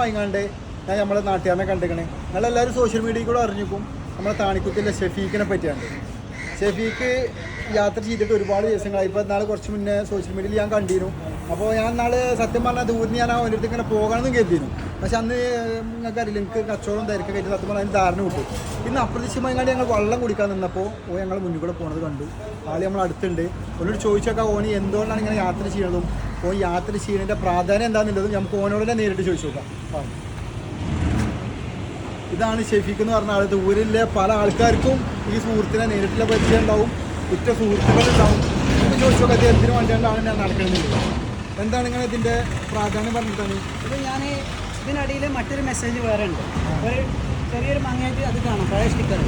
വാങ്ങാണ്ട് ഞാൻ നമ്മളെ നാട്ടുകാരനെ കണ്ടിക്കണേ നിങ്ങളെല്ലാവരും സോഷ്യൽ മീഡിയയിൽ കൂടെ അറിഞ്ഞിരിക്കും നമ്മളെ താണിക്കുത്തിലെ ഷെഫീഖിനെ പറ്റിയാണ്. ഷെഫീഖ് യാത്ര ചെയ്തിട്ട് ഒരുപാട് ദിവസങ്ങളായി. ഇപ്പോൾ നാളെ കുറച്ച് മുന്നേ സോഷ്യൽ മീഡിയയിൽ ഞാൻ കണ്ടിരുന്നു. അപ്പോൾ ഞാൻ നാളെ സത്യം പറഞ്ഞാൽ ദൂരിന് ഞാൻ അവന്റെ അടുത്ത് ഇങ്ങനെ പോകണമെന്ന് കരുതിയിരുന്നു. പക്ഷെ അന്ന് നിങ്ങൾക്ക് അറിയില്ല എനിക്ക് കച്ചവടം തിരക്ക് കയറ്റി സത്യം പറഞ്ഞാൽ ധാരണ കിട്ടും. ഇന്ന് അപ്രതീക്ഷിതമായി കണ്ട് ഞങ്ങൾ വെള്ളം കുടിക്കാൻ നിന്നപ്പോൾ ഓ ഞങ്ങൾ മുന്നിൽ കൂടെ പോണത് കണ്ടു. ആളെ നമ്മൾ അടുത്തുണ്ട്. ഓനോട് ചോദിച്ചൊക്കെ ഓന് എന്തുകൊണ്ടാണ് ഇങ്ങനെ യാത്ര ചെയ്യണതും ഓൻ യാത്ര ചെയ്യുന്നതിന്റെ പ്രാധാന്യം എന്താണെന്നുള്ളത് നമുക്ക് ഓനോട് തന്നെ നേരിട്ട് ചോദിച്ചു നോക്കാം ഇതാണ് ഷെഫീഖ് എന്ന് പറഞ്ഞ ആൾ ദൂരിലെ പല ആൾക്കാർക്കും ഈ സുഹൃത്തിനെ നേരിട്ടുള്ള പരിചയം ഉണ്ടാവും. ഉറ്റ സുഹൃത്തുക്കളുണ്ടാവും നമുക്ക് ചോദിച്ചു നോക്കാം ഇത് എന്തിനു വേണ്ടിയാണ് ഞാൻ നടക്കുന്നത്? എന്താണ് നിങ്ങൾ ഇതിന്റെ പ്രാധാന്യം പറഞ്ഞിട്ടാണ്? ഇത് ഞാൻ ഇതിനിടയിൽ മറ്റൊരു മെസ്സേജ് വേറെ ഉണ്ട് ഒരു ചെറിയൊരു മങ്ങയായിട്ട് അത് കാണാം പഴയ sticker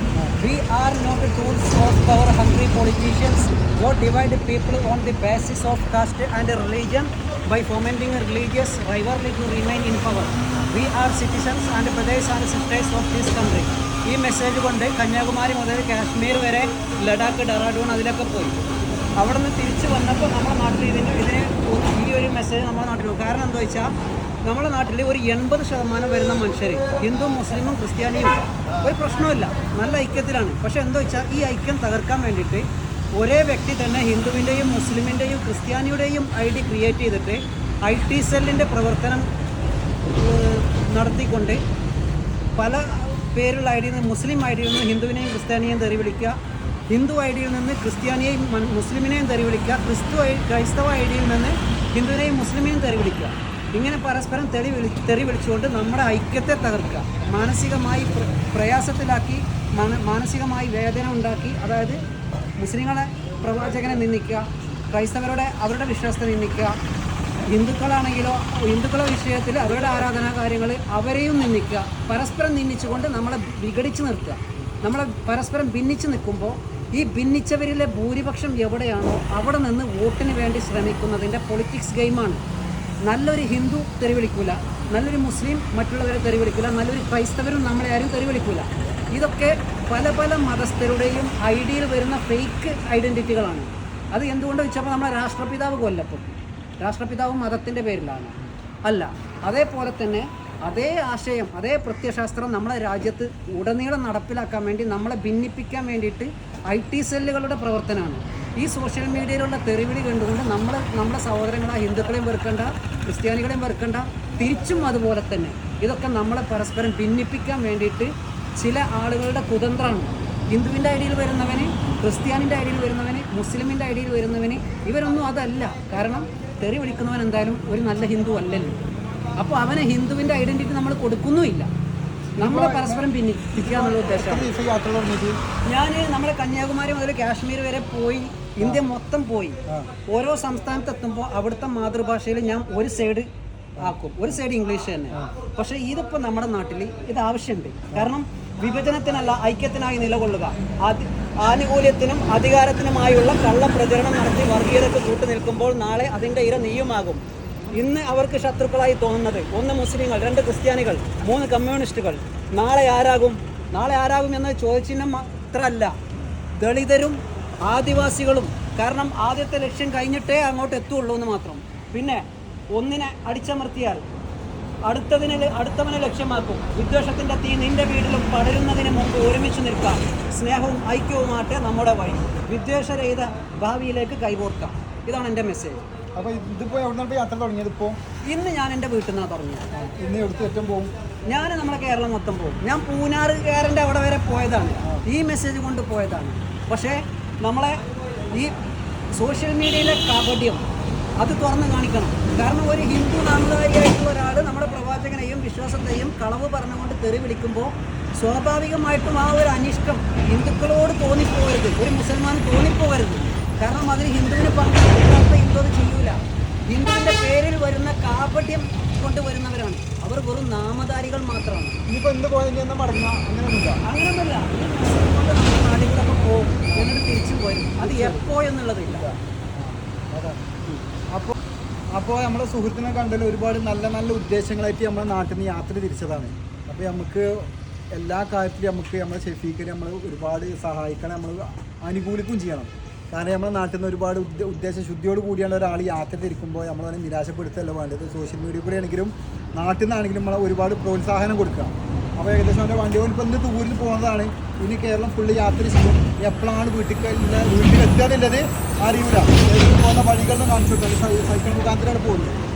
we are not tools of power hungry politicians vote divide people on the basis of caste and religion by fomenting religious rivalry to remain in power we are citizens and brothers and sisters of this country ഈ message കൊണ്ട് കന്യാകുമാരി മുതൽ കാശ്മീർ വരെ ലഡാക്ക് ഡെറാഡൂൺ അതിലൊക്കെ പോയി. അവിടെ നിന്ന് തിരിച്ച് വന്നപ്പോൾ നമ്മുടെ നാട്ടിൽ ഇതിന് ഇതിന് ഈ ഒരു മെസ്സേജ് നമ്മുടെ നാട്ടിൽ. കാരണം എന്താ വെച്ചാൽ നമ്മുടെ നാട്ടിൽ ഒരു എൺപത് ശതമാനം വരുന്ന മനുഷ്യർ ഹിന്ദു മുസ്ലിമും ക്രിസ്ത്യാനിയും ഒരു പ്രശ്നമില്ല നല്ല ഐക്യത്തിലാണ്. പക്ഷേ എന്താ വെച്ചാൽ ഈ ഐക്യം തകർക്കാൻ വേണ്ടിയിട്ട് ഒരേ വ്യക്തി തന്നെ ഹിന്ദുവിന്റെയും മുസ്ലിമിന്റെയും ക്രിസ്ത്യാനിയുടെയും ഐ ഡി ക്രിയേറ്റ് ചെയ്തിട്ട് ഐ ടി സെല്ലിന്റെ പ്രവർത്തനം നടത്തിക്കൊണ്ട് പല പേരുള്ള ഐ ഡിയിൽ നിന്ന് മുസ്ലിം ഐ ഡിയിൽ നിന്ന് ഹിന്ദുവിനെയും ക്രിസ്ത്യാനിയെയും തെറി വിളിക്കുക ഹിന്ദു ഐ ഡിയിൽ നിന്ന് ക്രിസ്ത്യാനിയെയും മുസ്ലിമിനെയും തെറി വിളിക്കുക ക്രിസ്തു ക്രൈസ്തവ ഐ ഡിയിൽ നിന്ന് ഹിന്ദുവിനെയും മുസ്ലിമിനെയും തെറി വിളിക്കുക. ഇങ്ങനെ പരസ്പരം തെറി വിളി തെറി വിളിച്ചുകൊണ്ട് നമ്മുടെ ഐക്യത്തെ തകർക്കുക. മാനസികമായി പ്ര- പ്രയാസത്തിലാക്കി മാന- മാനസികമായി വേദന ഉണ്ടാക്കി അതായത് മുസ്ലിങ്ങളെ പ്രവാചകനെ നിന്ദിക്കുക ക്രൈസ്തവരുടെ അവരുടെ വിശ്വാസത്തെ നിന്ദിക്കുക ഹിന്ദുക്കളാണെങ്കിലോ ഹിന്ദുക്കളെ വിഷയത്തിൽ അവരുടെ ആരാധനാ കാര്യങ്ങൾ അവരെയും നിന്ദിക്കുക പരസ്പരം നിന്ദിച്ചുകൊണ്ട് നമ്മളെ വിഘടിച്ച് നിർത്തുക. നമ്മളെ പരസ്പരം ഭിന്നിച്ച് നിൽക്കുമ്പോൾ ഈ ഭിന്നിച്ചവരിലെ ഭൂരിപക്ഷം എവിടെയാണോ അവിടെ നിന്ന് വോട്ടിന് വേണ്ടി ശ്രമിക്കുന്നതിന്റെ പൊളിറ്റിക്സ് ഗെയിമാണ്. നല്ലൊരു ഹിന്ദു തെരുവിളിക്കൂല നല്ലൊരു മുസ്ലിം മറ്റുള്ളവരെ തെരുവിളിക്കൂല നല്ലൊരു ക്രൈസ്തവരും നമ്മളെ ആരും തെരുവിളിക്കൂല. ഇതൊക്കെ പല പല മതസ്ഥരുടെയും ഐഡിയയിൽ വരുന്ന ഫേക്ക് ഐഡന്റിറ്റികളാണ് അത് എന്തുകൊണ്ട് വെച്ചപ്പോൾ നമ്മളെ രാഷ്ട്രപിതാവ് കൊല്ലപ്പെട്ടു. രാഷ്ട്രപിതാവ് മതത്തിന്റെ പേരിലാണ്. അല്ല അതേപോലെ തന്നെ അതേ ആശയം അതേ പ്രത്യശാസ്ത്രം നമ്മളെ രാജ്യത്ത് ഉടനീളം നടപ്പിലാക്കാൻ വേണ്ടി നമ്മളെ ഭിന്നിപ്പിക്കാൻ വേണ്ടിയിട്ട് ഐ ടി സെല്ലുകളുടെ പ്രവർത്തനമാണ്. ഈ സോഷ്യൽ മീഡിയയിലുള്ള തെറിവിളി കണ്ടുകൊണ്ട് നമ്മൾ നമ്മുടെ സഹോദരങ്ങളെ ഹിന്ദുക്കളെയും വെറുക്കണ്ട ക്രിസ്ത്യാനികളെയും വെറുക്കണ്ട തിരിച്ചും അതുപോലെ തന്നെ. ഇതൊക്കെ നമ്മളെ പരസ്പരം ഭിന്നിപ്പിക്കാൻ വേണ്ടിയിട്ട് ചില ആളുകളുടെ കുതന്ത്രമാണ്. ഹിന്ദുവിന്റെ ഐഡിയിൽ വരുന്നവന് ക്രിസ്ത്യാനിന്റെ ഐഡിയിൽ വരുന്നവന് മുസ്ലിമിന്റെ ഐഡിയിൽ വരുന്നവന് ഇവരൊന്നും അതല്ല. കാരണം തെറി വിളിക്കുന്നവൻ എന്തായാലും ഒരു നല്ല ഹിന്ദു അല്ലല്ലോ. അപ്പോൾ അവനെ ഹിന്ദുവിന്റെ ഐഡന്റിറ്റി നമ്മൾ കൊടുക്കുന്നുമില്ല. നമ്മളെ പരസ്പരം ഭിന്നിപ്പിക്കുക എന്നുള്ള ഉദ്ദേശം ഞാൻ നമ്മുടെ കന്യാകുമാരി മുതൽ കാശ്മീർ വരെ പോയി. ഇന്ത്യ മൊത്തം പോയി. ഓരോ സംസ്ഥാനത്ത് എത്തുമ്പോൾ അവിടുത്തെ മാതൃഭാഷയിൽ ഞാൻ ഒരു സൈഡ് ആക്കും. ഒരു സൈഡ് ഇംഗ്ലീഷ് തന്നെ. പക്ഷെ ഇതിപ്പോൾ നമ്മുടെ നാട്ടിൽ ഇത് ആവശ്യമുണ്ട് കാരണം വിഭജനത്തിനല്ല ഐക്യത്തിനായി നിലകൊള്ളുക. ആനുകൂല്യത്തിനും അധികാരത്തിനുമായുള്ള കള്ള പ്രചരണം നടത്തി വർഗീയതക്ക് കൂട്ടു നിൽക്കുമ്പോൾ നാളെ അതിന്റെ ഇര നീയുമാകും ഇന്ന് അവർക്ക് ശത്രുക്കളായി തോന്നുന്നത് ഒന്ന് മുസ്ലിങ്ങൾ രണ്ട് ക്രിസ്ത്യാനികൾ മൂന്ന് കമ്മ്യൂണിസ്റ്റുകൾ. നാളെ ആരാകും? നാളെ ആരാകും എന്ന ചോദിച്ചിന് മാത്രമല്ല ദളിതരും ആദിവാസികളും കാരണം ആദ്യത്തെ ലക്ഷ്യം കഴിഞ്ഞിട്ടേ അങ്ങോട്ട് എത്തുള്ളൂ എന്ന് മാത്രം. പിന്നെ ഒന്നിനെ അടിച്ചമർത്തിയാൽ അടുത്തതിനെ അടുത്തവനെ ലക്ഷ്യമാക്കും. വിദ്വേഷത്തിന്റെ തീ നിന്റെ വീട്ടിലും പടരുന്നതിന് മുമ്പ് ഒരുമിച്ച് നിൽക്കാം സ്നേഹവും ഐക്യവുമാട്ടെ നമ്മുടെ വഴി. വിദ്വേഷരഹിത ഭാവിയിലേക്ക് കൈകോർക്കാം. ഇതാണ് എന്റെ മെസ്സേജ് അപ്പോൾ ഇതിപ്പോൾ എവിടെ യാത്ര തുടങ്ങിയത് ഇപ്പോൾ ഇന്ന് ഞാൻ എന്റെ വീട്ടിൽ നിന്നാണ് തുടങ്ങിയത്. ഇന്ന് എടുത്ത് ഏറ്റവും പോകും? ഞാൻ നമ്മളെ കേരളം മൊത്തം പോകും. ഞാൻ പൂനാറുകാരന്റെ അവിടെ വരെ പോയതാണ്. ഈ മെസ്സേജ് കൊണ്ട് പോയതാണ്. പക്ഷേ നമ്മളെ ഈ സോഷ്യൽ മീഡിയയിലെ കാപട്യം അത് തുറന്ന് കാണിക്കണം. കാരണം ഒരു ഹിന്ദു നാമധാരിയായിട്ടുള്ള ഒരാൾ നമ്മുടെ പ്രവാചകനെയും വിശ്വാസത്തെയും കളവ് പറഞ്ഞുകൊണ്ട് തെറി വിളിക്കുമ്പോൾ സ്വാഭാവികമായിട്ടും ആ ഒരു അനിഷ്ടം ഹിന്ദുക്കളോട് തോന്നിപ്പോകരുത്. ഒരു മുസൽമാൻ തോന്നിപ്പോകരുത്. കാരണം അതിന് ഹിന്ദുവിന് പങ്കെടുക്കാത്ത ഹിന്ദു അത് ചെയ്യൂല. ഹിന്ദുവിന്റെ പേരിൽ വരുന്ന കാപട്യം കൊണ്ടുവരുന്നവരാണ് അവർ വെറും നാമധാരികൾ മാത്രമാണ്. ഇനിയിപ്പോൾ എന്ത് പോയിന്റ് എന്ന് പറഞ്ഞാൽ അങ്ങനെയൊന്നുമില്ല. അങ്ങനെയൊന്നുമില്ല. നാടുകളൊക്കെ പോകും എന്നിട്ട് തിരിച്ചു പോരും അത് എപ്പോ എന്നുള്ളതില്ല. അപ്പോൾ അപ്പോൾ നമ്മുടെ സുഹൃത്തിനെ കണ്ടതിൽ ഒരുപാട് നല്ല നല്ല ഉദ്ദേശങ്ങളായിട്ട് നമ്മുടെ നാട്ടിൽ നിന്ന് യാത്ര തിരിച്ചതാണ്. അപ്പോൾ നമുക്ക് എല്ലാ കാര്യത്തിലും നമുക്ക് നമ്മുടെ ഷെഫീക്കിനെ നമ്മൾ ഒരുപാട് സഹായിക്കണം നമ്മൾ അനുകൂലിക്കും ചെയ്യണം. കാരണം നമ്മുടെ നാട്ടിൽ നിന്ന് ഒരുപാട് ഉദ്ദ- ഉദ്ദേശ ശുദ്ധിയോട് കൂടിയാണ് ഒരാൾ യാത്ര തിരിക്കുമ്പോൾ നമ്മളതിനെ നിരാശപ്പെടുത്തല്ല വേണ്ടത്? സോഷ്യൽ മീഡിയ കൂടെ ആണെങ്കിലും നാട്ടിൽ നിന്നാണെങ്കിലും നമ്മളെ ഒരുപാട് പ്രോത്സാഹനം കൊടുക്കുക. അപ്പോൾ ഏകദേശം അവന്റെ വണ്ടി കൊണ്ട് ഇപ്പം എന്ത് ടൂറിൽ പോകുന്നതാണ് ഇനി കേരളം ഫുള്ള് യാത്ര ചെയ്യും. എപ്പോഴാണ് വീട്ടിൽ വീട്ടിൽ എത്തുക എന്നുള്ളത് അറിയൂല. പോകുന്ന വഴികളൊന്നും കാണിച്ചു സൈക്കിൾ മുഖാന്തരമാണ് പോകുന്നത്